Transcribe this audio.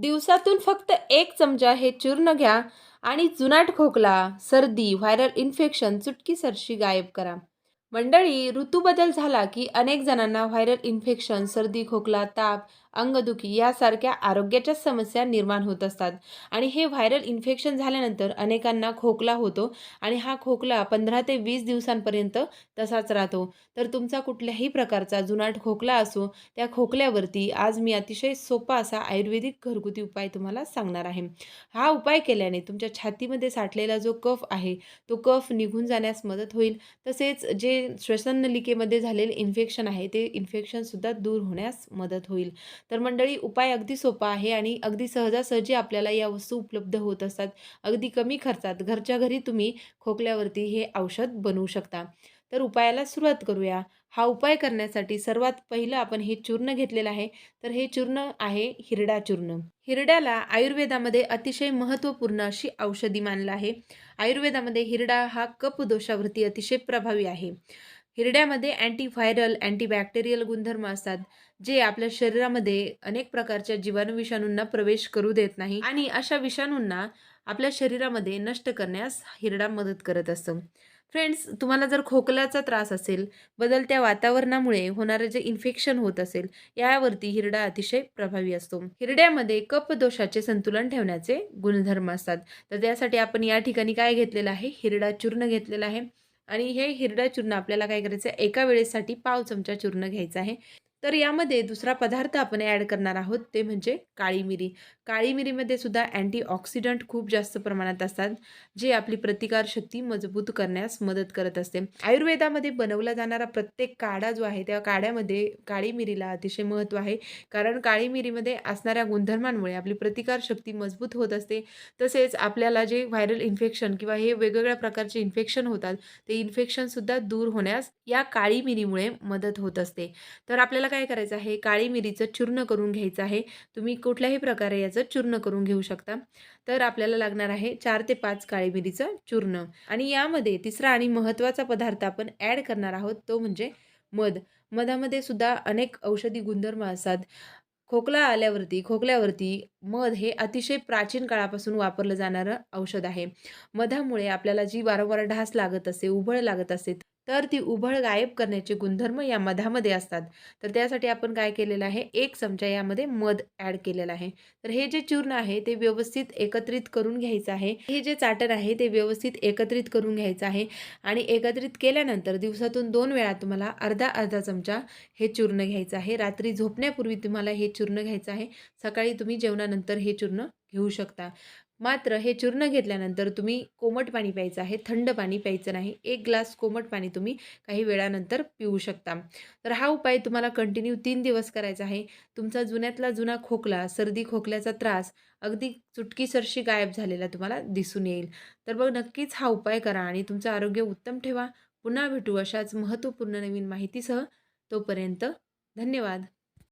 दिवसातून फक्त एक चमचा हे चूर्ण घ्या आणि जुनाट खोकला सर्दी व्हायरल इन्फेक्शन चुटकीसरशी गायब करा. मंडळी ऋतूबदल झाला की अनेक जणांना व्हायरल इन्फेक्शन सर्दी खोकला ताप अंगदुखी यासारख्या आरोग्याच्या समस्या निर्माण होत असतात. आणि हे व्हायरल इन्फेक्शन झाल्यानंतर अनेकांना खोकला होतो आणि हा खोकला पंधरा ते वीस दिवसांपर्यंत तसाच राहतो. तर तुमचा कुठल्याही प्रकारचा जुनाट खोकला असो त्या खोकल्यावरती आज मी अतिशय सोपा असा आयुर्वेदिक घरगुती उपाय तुम्हाला सांगणार आहे. हा उपाय केल्याने तुमच्या छातीमध्ये साठलेला जो कफ आहे तो कफ निघून जाण्यास मदत होईल. तसेच जे श्वसननलिकेमध्ये झालेले इन्फेक्शन आहे ते इन्फेक्शनसुद्धा दूर होण्यास मदत होईल. तर मंडळी उपाय अगदी सोपा आहे आणि अगदी सहजासहजी आपल्याला या वस्तू उपलब्ध होत असतात. अगदी कमी खर्चात घरच्या घरी तुम्ही खोकल्यावरती हे औषध बनवू शकता. तर उपायाला सुरुवात करूया. हा उपाय करण्यासाठी सर्वात पहिलं आपण हे चूर्ण घेतलेलं आहे. तर हे चूर्ण आहे हिरडा चूर्ण. हिरड्याला आयुर्वेदामध्ये अतिशय महत्त्वपूर्ण अशी औषधी मानलं आहे. आयुर्वेदामध्ये हिरडा हा कप दोषावरती अतिशय प्रभावी आहे. हिरड्यामध्ये अँटीव्हायरल अँटीबॅक्टेरियल गुणधर्म असतात जे आपल्या शरीरामध्ये अनेक प्रकारच्या जीवाणू विषाणूंना प्रवेश करू देत नाही आणि अशा विषाणूंना आपल्या शरीरामध्ये नष्ट करण्यास हिरडा मदत करत असतो. फ्रेंड्स तुम्हाला जर खोकल्याचा त्रास असेल बदलत्या वातावरणामुळे होणारं जे इन्फेक्शन होत असेल यावरती हिरडा अतिशय प्रभावी असतो. हिरड्यामध्ये कप दोषाचे संतुलन ठेवण्याचे गुणधर्म असतात. तर त्यासाठी आपण या ठिकाणी काय घेतलेलं आहे? हिरडा चूर्ण घेतलेलं आहे. आणि हे हिरडा चूर्ण आपल्याला काय करायचं आहे? एका वेळेसाठी पाव चमचा चूर्ण घ्यायचं आहे. तर यामध्ये दुसरा पदार्थ आपण ॲड करणार आहोत ते म्हणजे काळी मिरी. काळी मिरीमध्ये सुद्धा अँटीऑक्सिडंट खूप जास्त प्रमाणात असतात जे आपली प्रतिकारशक्ती मजबूत करण्यास मदत करत असते. आयुर्वेदामध्ये बनवला जाणारा प्रत्येक काढा जो आहे त्या काढ्यामध्ये काळी मिरीला अतिशय महत्त्व आहे. कारण काळी मिरीमध्ये असणाऱ्या गुणधर्मांमुळे आपली प्रतिकारशक्ती मजबूत होत असते. तसेच आपल्याला जे व्हायरल इन्फेक्शन किंवा हे वेगवेगळ्या प्रकारचे इन्फेक्शन होतात ते इन्फेक्शनसुद्धा दूर होण्यास या काळी मिरीमुळे मदत होत असते. तर आपल्याला काय करायचं आहे? काळी मिरीचं चूर्ण करून घ्यायचं आहे. तुम्ही कुठल्याही प्रकारे याचं चूर्ण करून घेऊ शकता. तर आपल्याला लागणार आहे चार ते पाच काळी मिरीचं चूर्ण. आणि यामध्ये तिसरा आणि महत्त्वाचा पदार्थ आपण ॲड करणार आहोत तो म्हणजे मध. मधामध्ये सुद्धा अनेक औषधी गुणधर्म असतात. खोकला आल्यावरती खोकल्यावरती मध हे अतिशय प्राचीन काळापासून वापरलं जाणारं औषध आहे. मधामुळे आपल्याला जी वारंवार ढास लागत असे उभळ लागत असे तर ती उभळ गायब करण्याचे गुणधर्म या मधामध्ये असतात. तर त्यासाठी आपण काय केलेलं आहे? एक चमचा यामध्ये मध ॲड केलेला आहे. तर हे जे चूर्ण आहे ते व्यवस्थित एकत्रित करून घ्यायचं आहे. हे जे चाटण आहे ते व्यवस्थित एकत्रित करून घ्यायचं आहे. आणि एकत्रित केल्यानंतर दिवसातून दोन वेळा तुम्हाला अर्धा अर्धा चमचा हे चूर्ण घ्यायचं आहे. रात्री झोपण्यापूर्वी तुम्हाला हे चूर्ण घ्यायचं आहे. सकाळी तुम्ही जेवणानंतर हे चूर्ण घेऊ शकता. मात्र हे चूर्ण घेतल्यानंतर तुम्ही कोमट पाणी प्यायचं आहे थंड पाणी प्यायचं नाही. एक ग्लास कोमट पाणी तुम्ही काही वेळानंतर पिऊ शकता. तर हा उपाय तुम्हाला कंटिन्यू तीन दिवस करायचा आहे. तुमचा जुन्यातला जुना खोकला सर्दी खोकल्याचा त्रास अगदी चुटकीसरशी गायब झालेला तुम्हाला दिसून येईल. तर मग नक्कीच हा उपाय करा आणि तुमचं आरोग्य उत्तम ठेवा. पुन्हा भेटू अशाच महत्त्वपूर्ण नवीन माहितीसह. तोपर्यंत धन्यवाद.